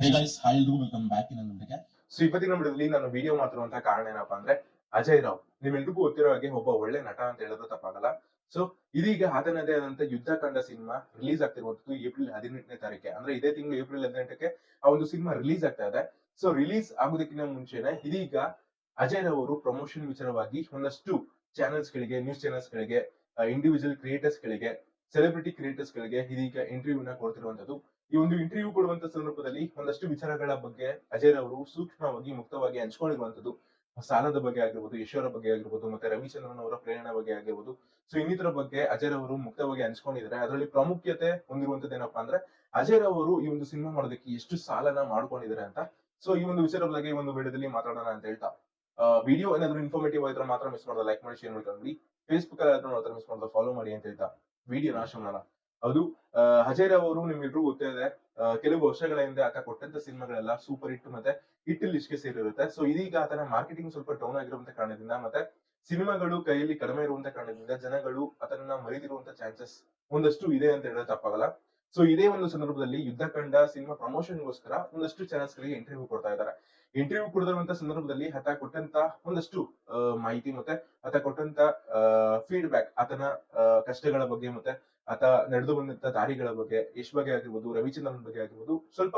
ಹೇ guys hi ಎಲ್ರಿಗೂ welcome back in ನಂಬಿಕೆ so ಇವತ್ತಿನ ಬಿಡಲಿ ನಾನು ವಿಡಿಯೋ ಮಾಡ್ತಿರುವಂತ ಕಾರಣ ಏನಪ್ಪಾ ಅಂದ್ರೆ, ಅಜಯ್ ರಾವ್, ನಿಮ್ಮೆಲ್ರಿಗೂ ಗೊತ್ತಿರೋ ಹಾಗೆ ಒಬ್ಬ ಒಳ್ಳೆ ನಟ ಅಂತ ಹೇಳಿದ್ರೆ ತಪ್ಪಾಗಲ್ಲ. ಸೊ ಇದೀಗ ಆತನದೇ ಆದಂತ ಯುದ್ಧ ಕಂಡ ಸಿನಿಮಾ ರಿಲೀಸ್ ಆಗ್ತಿರುವಂತದ್ದು ಏಪ್ರಿಲ್ ಹದಿನೆಂಟನೇ ತಾರೀಕೆ ಅಂದ್ರೆ ಇದೇ ತಿಂಗಳು ಏಪ್ರಿಲ್ ಹದಿನೆಂಟಕ್ಕೆ ಆ ಒಂದು ಸಿನಿಮಾ ರಿಲೀಸ್ ಆಗ್ತಾ ಇದೆ. ಸೊ ರಿಲೀಸ್ ಆಗೋದಕ್ಕಿಂತ ಮುಂಚೆನೆ ಇದೀಗ ಅಜಯ್ ರಾವ್ ಅವರು ಪ್ರಮೋಷನ್ ವಿಚಾರವಾಗಿ ಒಂದಷ್ಟು ಚಾನೆಲ್ಸ್ ಗಳಿಗೆ ನ್ಯೂಸ್ ಚಾನೆಲ್ಸ್ ಗಳಿಗೆ ಇಂಡಿವಿಜುವಲ್ ಕ್ರಿಯೇಟರ್ಸ್ ಗಳಿಗೆ ಸೆಲೆಬ್ರಿಟಿ ಕ್ರಿಯೇಟರ್ಸ್ ಗಳಿಗೆ ಇದೀಗ ಇಂಟರ್ವ್ಯೂನ ಕೊಡ್ತಿರುವಂತದ್ದು. ಈ ಒಂದು ಇಂಟರ್ವ್ಯೂ ಕೊಡುವಂತ ಸಂದರ್ಭದಲ್ಲಿ ಒಂದಷ್ಟು ವಿಚಾರಗಳ ಬಗ್ಗೆ ಅಜಯ್ ಅವರು ಸೂಕ್ಷ್ಮವಾಗಿ ಮುಕ್ತವಾಗಿ ಹಂಚ್ಕೊಂಡಿರುವಂತದ್ದು. ಸಾಲದ ಬಗ್ಗೆ ಆಗಿರ್ಬೋದು, ಯಶೋರ ಬಗ್ಗೆ ಆಗಿರ್ಬೋದು, ಮತ್ತೆ ರವಿಚಂದ್ರನ್ ಅವರ ಪ್ರೇರಣೆ ಬಗ್ಗೆ ಆಗಿರ್ಬೋದು. ಸೊ ಇನ್ನಿತರ ಬಗ್ಗೆ ಅಜಯ್ ಅವರು ಮುಕ್ತವಾಗಿ ಹಂಚ್ಕೊಂಡಿದ್ದಾರೆ. ಅದರಲ್ಲಿ ಪ್ರಾಮುಖ್ಯತೆ ಹೊಂದಿರುವಂತದ್ದು ಏನಪ್ಪಾ ಅಂದ್ರೆ, ಅಜಯ್ ಅವರು ಈ ಒಂದು ಸಿನಿಮಾ ಮಾಡೋದಕ್ಕೆ ಎಷ್ಟು ಸಾಲನ ಮಾಡ್ಕೊಂಡಿದ್ದಾರೆ ಅಂತ. ಸೊ ಈ ಒಂದು ವಿಚಾರ ಬಗ್ಗೆ ಈ ಒಂದು ವಿಡಿಯೋದಲ್ಲಿ ಮಾತಾಡೋಣ ಅಂತ ಹೇಳ್ತಾ. ವಿಡಿಯೋ ಏನಾದ್ರು ಇನ್ಫಾರ್ಮೇಟಿವ್ ಆಗಿದ್ರೆ ಮಾತ್ರ ಮಿಸ್ ಮಾಡೋದ ಲೈಕ್ ಮಾಡಿ ಶೇರ್ ಮಾಡ್ಕೊಂಡ್ಬಿಡಿ. ಫೇಸ್ಬುಕ್ ಅಲ್ಲಿ ಮಾತ್ರ ಮಿಸ್ ಮಾಡೋದ ಫಾಲೋ ಮಾಡಿ ಅಂತ ಹೇಳ್ತಾ. ವಿಡಿಯೋ ಡಿ ಮಾಡೋಣ ಅದು ರಾವ್ ಅವರು ನಿಮ್ಗೆಲ್ರಿಗೂ ಗೊತ್ತೇ ಇದೆ ಕೆಲವು ವರ್ಷಗಳ ಹಿಂದೆ ಆತ ಕೊಟ್ಟಂತ ಸಿನಿಮಾಗಳೆಲ್ಲ ಸೂಪರ್ ಹಿಟ್ ಮತ್ತೆ ಹಿಟ್ ಲಿಸ್ಟ್ಗೆ ಸೇರಿರುತ್ತೆ. ಸೊ ಇದೀಗ ಆತನ ಮಾರ್ಕೆಟಿಂಗ್ ಸ್ವಲ್ಪ ಡೌನ್ ಆಗಿರುವಂತ ಕಾರಣದಿಂದ ಮತ್ತೆ ಸಿನಿಮಾಗಳು ಕೈಯಲ್ಲಿ ಕಡಿಮೆ ಇರುವಂತ ಕಾರಣದಿಂದ ಜನಗಳು ಅದನ್ನ ಮರೆದಿರುವಂತ ಚಾನ್ಸಸ್ ಒಂದಷ್ಟು ಇದೆ ಅಂತ ಹೇಳೋದು ತಪ್ಪಾಗಲ್ಲ. ಸೊ ಇದೇ ಒಂದು ಸಂದರ್ಭದಲ್ಲಿ ಯುದ್ಧ ಕಂಡ ಸಿನಿಮಾ ಪ್ರಮೋಷನ್ಗೋಸ್ಕರ ಒಂದಷ್ಟು ಚಾನೆಲ್ಸ್ ಗಳಿಗೆ ಇಂಟರ್ವ್ಯೂ ಕೊಡ್ತಾ ಇದ್ದಾರೆ. ಇಂಟರ್ವ್ಯೂ ಕೊಡದಿರುವಂತ ಸಂದರ್ಭದಲ್ಲಿ ಆತ ಕೊಟ್ಟಂತ ಒಂದಷ್ಟು ಮಾಹಿತಿ ಮತ್ತೆ ಆತ ಕೊಟ್ಟಂತ ಫೀಡ್ಬ್ಯಾಕ್ ಆತನ ಕಷ್ಟಗಳ ಬಗ್ಗೆ ಮತ್ತೆ ಆತ ನಡೆದು ಬಂದಂತ ದಾರಿಗಳ ಬಗ್ಗೆ, ಯಶ್ ಬಗ್ಗೆ ಆಗಿರ್ಬೋದು, ರವಿಚಂದ್ರನ್ ಬಗ್ಗೆ ಆಗಿರ್ಬೋದು, ಸ್ವಲ್ಪ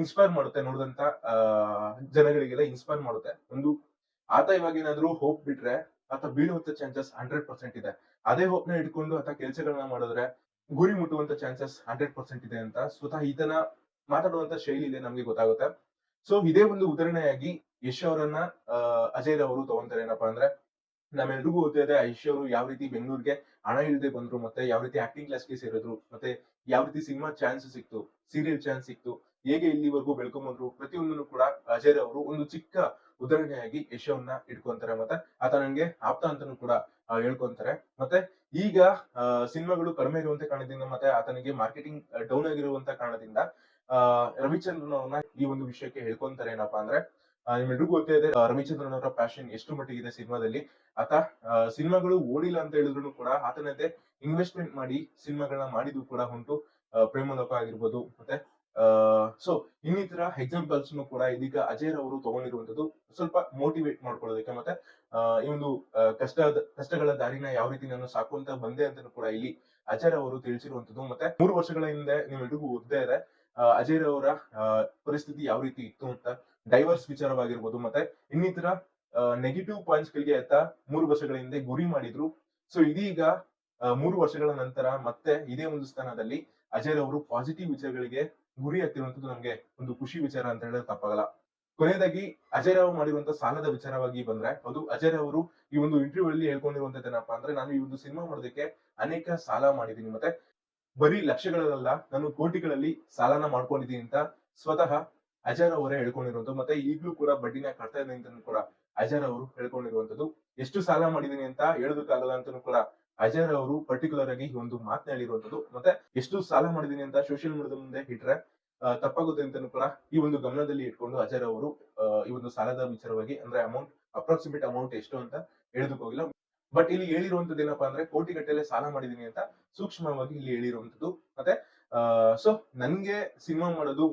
ಇನ್ಸ್ಪೈರ್ ಮಾಡುತ್ತೆ, ನೋಡಿದಂತ ಜನಗಳಿಗೆಲ್ಲ ಇನ್ಸ್ಪೈರ್ ಮಾಡುತ್ತೆ. ಒಂದು ಆತ ಇವಾಗ ಏನಾದ್ರು ಹೋಪ್ ಬಿಟ್ರೆ ಆತ ಬೀಳುವಂತ ಚಾನ್ಸಸ್ ಹಂಡ್ರೆಡ್ ಪರ್ಸೆಂಟ್ ಇದೆ. ಅದೇ ಹೋಪ್ನ ಇಟ್ಕೊಂಡು ಆತ ಕೆಲಸಗಳನ್ನ ಮಾಡಿದ್ರೆ ಗುರಿ ಮುಟ್ಟುವಂತ ಚಾನ್ಸಸ್ ಹಂಡ್ರೆಡ್ ಪರ್ಸೆಂಟ್ ಇದೆ ಅಂತ ಸ್ವತಃ ಈತನ ಮಾತಾಡುವಂತ ಶೈಲಿ ಇದೆ ನಮ್ಗೆ ಗೊತ್ತಾಗುತ್ತೆ. ಸೊ ಇದೇ ಒಂದು ಉದಾಹರಣೆಯಾಗಿ ಯಶ್ ಅವರನ್ನ ಅಜಯ್ ಅವರು ತಗೊಂತಾರೆ ಏನಪ್ಪಾ ಅಂದ್ರೆ ನಮ್ಮೆಲ್ರಿಗೂ ಗೊತ್ತಿದೆ ಯಶ್ ಅವರು ಯಾವ ರೀತಿ ಬೆಂಗಳೂರಿಗೆ ಹಣ ಇಲ್ಲದೆ ಬಂದ್ರು, ಮತ್ತೆ ಯಾವ ರೀತಿ ಆಕ್ಟಿಂಗ್ ಕ್ಲಾಸ್ಗೆ ಸೇರಿದ್ರು, ಮತ್ತೆ ಯಾವ ರೀತಿ ಸಿನಿಮಾ ಚಾನ್ಸ್ ಸಿಕ್ತು ಸೀರಿಯಲ್ ಚಾನ್ಸ್ ಸಿಕ್ತು, ಹೇಗೆ ಇಲ್ಲಿವರೆಗೂ ಬೆಳ್ಕೊಂಡ್ ಬಂದ್ರು ಪ್ರತಿಯೊಂದನ್ನು ಕೂಡ ಅಜಯ್ ಅವರು ಒಂದು ಚಿಕ್ಕ ಉದಾಹರಣೆಯಾಗಿ ಯಶವನ್ನ ಇಟ್ಕೊಂತಾರೆ ಮತ್ತೆ ಆತ ಆಪ್ತ ಅಂತಾನು ಕೂಡ ಹೇಳ್ಕೊಂತಾರೆ. ಮತ್ತೆ ಈಗ ಸಿನಿಮಾಗಳು ಕಡಿಮೆ ಇರುವಂತ ಕಾರಣದಿಂದ ಮತ್ತೆ ಆತನಿಗೆ ಮಾರ್ಕೆಟಿಂಗ್ ಡೌನ್ ಆಗಿರುವಂತ ಕಾರಣದಿಂದ ರವಿಚಂದ್ರನ್ ಅವ್ರನ್ನ ಈ ಒಂದು ವಿಷಯಕ್ಕೆ ಹೇಳ್ಕೊಂತಾರೆ ಏನಪ್ಪಾ ಅಂದ್ರೆ ನಿಮ್ಮೆಲ್ರಿಗೂ ಗೊತ್ತೇ ಇದೆ ರವಿಚಂದ್ರನ್ ಅವರ ಪ್ಯಾಷನ್ ಎಷ್ಟು ಮಟ್ಟಿಗಿದೆ ಸಿನಿಮಾದಲ್ಲಿ. ಆತ ಸಿನಿಮಾಗಳು ಓಡಿಲ್ಲ ಅಂತ ಹೇಳಿದ್ರು ಕೂಡ ಆತನಂತೆ ಇನ್ವೆಸ್ಟ್ಮೆಂಟ್ ಮಾಡಿ ಸಿನಿಮಾಗಳನ್ನ ಮಾಡಿದ್ದು ಕೂಡ ಉಂಟು. ಪ್ರೇಮಲೋಕ ಆಗಿರ್ಬೋದು, ಮತ್ತೆ ಸೊ ಇನ್ನಿತರ ಎಕ್ಸಾಂಪಲ್ಸ್ ಕೂಡ ಇದೀಗ ಅಜಯ್ ಅವರು ತಗೊಂಡಿರುವಂತದ್ದು ಸ್ವಲ್ಪ ಮೋಟಿವೇಟ್ ಮಾಡ್ಕೊಳ್ಳೋದಕ್ಕೆ ಮತ್ತೆ ಈ ಒಂದು ಆ, ಕಷ್ಟದ ಕಷ್ಟಗಳ ದಾರಿನ ಯಾವ ರೀತಿ ನಾನು ಸಾಕುವಂತ ಬಂದೆ ಅಂತ ಕೂಡ ಇಲ್ಲಿ ಅಜಯ್ ಅವರು ತಿಳಿಸಿರುವಂತದ್ದು ಮತ್ತೆ ಮೂರು ವರ್ಷಗಳ ಹಿಂದೆ ನಿಮ್ಮೆಲ್ರಿಗೂ ಓದ್ದೇ ಇದೆ ಅಜಯ್ ಅವರ ಪರಿಸ್ಥಿತಿ ಯಾವ ರೀತಿ ಇತ್ತು ಅಂತ ಡೈವರ್ಸ್ ವಿಚಾರವಾಗಿರ್ಬೋದು. ಮತ್ತೆ ಇನ್ನಿತರ ನೆಗೆಟಿವ್ ಪಾಯಿಂಟ್ಸ್ ಗಳಿಗೆ ಆತ ಮೂರು ವರ್ಷಗಳ ಹಿಂದೆ ಗುರಿ ಮಾಡಿದ್ರು. ಸೊ ಇದೀಗ ಮೂರು ವರ್ಷಗಳ ನಂತರ ಮತ್ತೆ ಇದೇ ಒಂದು ಸ್ಥಾನದಲ್ಲಿ ಅಜಯ್ ಅವರು ಪಾಸಿಟಿವ್ ವಿಚಾರಗಳಿಗೆ ಗುರಿ ಆಗ್ತಿರುವಂತದ್ದು ನಮ್ಗೆ ಒಂದು ಖುಷಿ ವಿಚಾರ ಅಂತ ಹೇಳಿದ್ರೆ ತಪ್ಪಾಗಲ್ಲ. ಕೊನೆಯದಾಗಿ ಅಜಯ್ ರಾವ್ ಮಾಡಿರುವಂತ ಸಾಲದ ವಿಚಾರವಾಗಿ ಬಂದ್ರೆ ಅದು ಅಜಯ್ ಅವರು ಈ ಒಂದು ಇಂಟರ್ವ್ಯೂ ಅಲ್ಲಿ ಹೇಳ್ಕೊಂಡಿರುವಂತದ್ದು ಏನಪ್ಪಾ ಅಂದ್ರೆ ನಾನು ಈ ಒಂದು ಸಿನಿಮಾ ಮಾಡೋದಕ್ಕೆ ಅನೇಕ ಸಾಲ ಮಾಡಿದ್ದೀನಿ ಮತ್ತೆ ಬರೀ ಲಕ್ಷಗಳಲ್ಲ, ನಾನು ಕೋಟಿಗಳಲ್ಲಿ ಸಾಲನ ಮಾಡ್ಕೊಂಡಿದ್ದೀನಿ ಅಂತ ಸ್ವತಃ ಅಜಯ್ ಅವರೇ ಹೇಳ್ಕೊಂಡಿರುವಂತದ್ದು ಮತ್ತೆ ಈಗಲೂ ಕೂಡ ಬಡ್ಡಿನ ಕಟ್ತಾ ಇದ್ದೀನಿ ಅಂತ ಕೂಡ ಅಜಯ್ ಅವರು ಹೇಳ್ಕೊಂಡಿರುವಂತದ್ದು ಎಷ್ಟು ಸಾಲ ಮಾಡಿದೀನಿ ಅಂತ ಹೇಳೋದಕ್ಕಾಗಲ್ಲ ಅಂತ ಕೂಡ ಅಜಯ್ ಅವರು ಪರ್ಟಿಕ್ಯುಲರ್ ಆಗಿ ಈ ಒಂದು ಮಾತನ್ನ ಹೇಳಿರುವಂತದ್ದು ಮತ್ತೆ ಎಷ್ಟು ಸಾಲ ಮಾಡಿದೀನಿ ಅಂತ ಸೋಷಿಯಲ್ ಮೀಡಿಯಾದ ಮುಂದೆ ಇಟ್ರೆ ತಪ್ಪಾಗುತ್ತೆ ಅಂತಾನು ಕೂಡ ಈ ಒಂದು ಗಮನದಲ್ಲಿ ಇಟ್ಕೊಂಡು ಅಜಯ್ ಅವರು ಈ ಒಂದು ಸಾಲದ ವಿಚಾರವಾಗಿ ಅಂದ್ರೆ ಅಮೌಂಟ್ ಅಪ್ರಾಕ್ಸಿಮೇಟ್ ಅಮೌಂಟ್ ಎಷ್ಟು ಅಂತ ಹೇಳೋದಕ್ಕೆ ಹೋಗಿಲ್ಲ. ಬಟ್ ಇಲ್ಲಿ ಹೇಳಿರುವಂತದ್ದು ಏನಪ್ಪಾ ಅಂದ್ರೆ ಕೋಟಿ ಗಟ್ಟಲೆ ಸಾಲ ಮಾಡಿದೀನಿ ಅಂತ ಸೂಕ್ಷ್ಮವಾಗಿ ಇಲ್ಲಿ ಹೇಳಿರುವಂತದ್ದು ಮತ್ತೆ ಸೊ ನನ್ಗೆ ಸಿನಿಮಾ ಮಾಡೋದು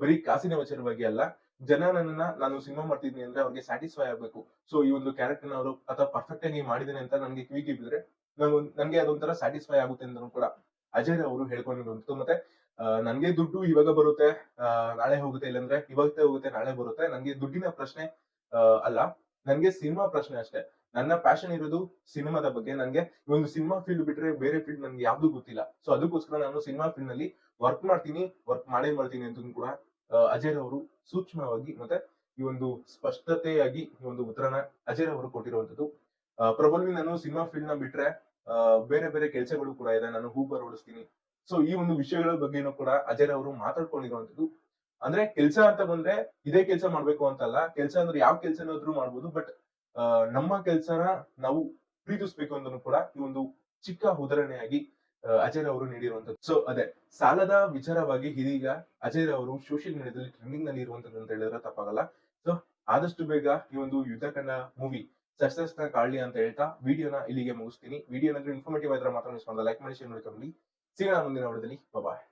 ಬರೀ ಕಾಸಿನ ವಿಚಾರವಾಗಿ ಅಲ್ಲ ಜನ ನನ್ನ ನಾನು ಸಿನಿಮಾ ಮಾಡ್ತಿದ್ದೀನಿ ಅಂದ್ರೆ ಅವ್ರಿಗೆ ಸ್ಯಾಟಿಸ್ಫೈ ಆಗ್ಬೇಕು. ಸೊ ಈ ಒಂದು ಕ್ಯಾರೆಕ್ಟರ್ ಅವರು ಅಥವಾ ಪರ್ಫೆಕ್ಟ್ ಆಗಿ ಮಾಡಿದ್ದೀನಿ ಅಂತ ನನಗೆ ಕಿವಿಗೆ ಬಿದ್ರೆ ನಾನು ನನಗೆ ಅದೊಂಥರ ಸ್ಯಾಟಿಸ್ಫೈ ಆಗುತ್ತೆ ಅಂತ ಕೂಡ ಅಜಯ್ ಅವರು ಹೇಳ್ಕೊಂಡಿರುವಂತದ್ದು ಮತ್ತೆ ನನಗೆ ದುಡ್ಡು ಇವಾಗ ಬರುತ್ತೆ ನಾಳೆ ಹೋಗುತ್ತೆ ಇಲ್ಲಾಂದ್ರೆ ಇವತ್ತೇ ಹೋಗುತ್ತೆ, ನಾಳೆ ಬರುತ್ತೆ. ನನಗೆ ದುಡ್ಡಿನ ಪ್ರಶ್ನೆ ಅಲ್ಲ, ನನಗೆ ಸಿನಿಮಾ ಪ್ರಶ್ನೆ ಅಷ್ಟೇ. ನನ್ನ ಪ್ಯಾಷನ್ ಇರೋದು ಸಿನಿಮಾದ ಬಗ್ಗೆ. ನನಗೆ ಒಂದು ಸಿನಿಮಾ ಫೀಲ್ಡ್ ಬಿಟ್ರೆ ಬೇರೆ ಫೀಲ್ಡ್ ನನ್ಗೆ ಯಾವುದು ಗೊತ್ತಿಲ್ಲ. ಸೊ ಅದಕ್ಕೋಸ್ಕರ ನಾನು ಸಿನಿಮಾ ಫೀಲ್ಡ್ನಲ್ಲಿ ವರ್ಕ್ ಮಾಡ್ತೀನಿ ವರ್ಕ್ ಮಾಡೇ ಮಾಡ್ತೀನಿ ಅಂತ ಕೂಡ ಅಜಯ್ ಅವರು ಸೂಕ್ಷ್ಮವಾಗಿ ಮತ್ತೆ ಈ ಒಂದು ಸ್ಪಷ್ಟತೆಯಾಗಿ ಈ ಒಂದು ಉತ್ತರನ ಅಜಯ್ ಅವರು ಕೊಟ್ಟಿರುವಂತದ್ದು ಪ್ರಬಲ್ವಿ ನಾನು ಸಿನಿಮಾ ಫೀಲ್ಡ್ನ ಬಿಟ್ರೆ ಬೇರೆ ಬೇರೆ ಕೆಲಸಗಳು ಕೂಡ ಇದೆ. ನಾನು ಹೂಬರ್ ಓಡಿಸ್ತೀನಿ. ಸೊ, ಈ ಒಂದು ವಿಷಯಗಳ ಬಗ್ಗೆನೂ ಕೂಡ ಅಜಯ್ ಅವರು ಮಾತಾಡ್ಕೊಂಡಿರುವಂತದ್ದು ಅಂದ್ರೆ ಕೆಲಸ ಅಂತ ಬಂದ್ರೆ ಇದೇ ಕೆಲಸ ಮಾಡ್ಬೇಕು ಅಂತಲ್ಲ. ಕೆಲಸ ಅಂದ್ರೆ ಯಾವ ಕೆಲಸನಾದ್ರೂ ಮಾಡ್ಬೋದು. ಬಟ್ ನಮ್ಮ ಕೆಲಸನ ನಾವು ಪ್ರೀತಿಸ್ಬೇಕು ಅಂತಾನು ಕೂಡ ಈ ಒಂದು ಚಿಕ್ಕ ಉದಾಹರಣೆಯಾಗಿ ಅಜಯ್ ಅವರು ನೀಡಿರುವಂತದ್ದು ಸೊ ಅದೇ, ಸಾಲದ ವಿಚಾರವಾಗಿ ಇದೀಗ ಅಜಯ್ ಅವರು ಸೋಷಿಯಲ್ ಮೀಡಿಯಾದಲ್ಲಿ ಟ್ರೆಂಡಿಂಗ್ನಲ್ಲಿ ಇರುವಂತದ್ದು ಅಂತ ಹೇಳಿದ್ರೆ ತಪ್ಪಾಗಲ್ಲ. ಸೊ ಆದಷ್ಟು ಬೇಗ ಈ ಒಂದು ಯುದ್ಧ ಮೂವಿ ಸಕ್ಸಸ್ನ ಕಾಳಿ ಅಂತ ಹೇಳ್ತಾ ವಿಡಿಯೋನ ಇಲ್ಲಿಗೆ ಮುಗಿಸ್ತೀನಿ. ವಿಡಿಯೋ ಏನಾದ್ರೂ ಇನ್ಫಾರ್ಮೇಟಿವ್ ಆದ್ರೆ ಮಾತ್ರ ಲೈಕ್ ಮಾಡಿ ಶೇರ್ ಮಾಡ್ಕೊಂಡು ಸಿಗೋಣ ಮುಂದಿನ ವಿಡಿಯೋದಲ್ಲಿ ಬಾಯ್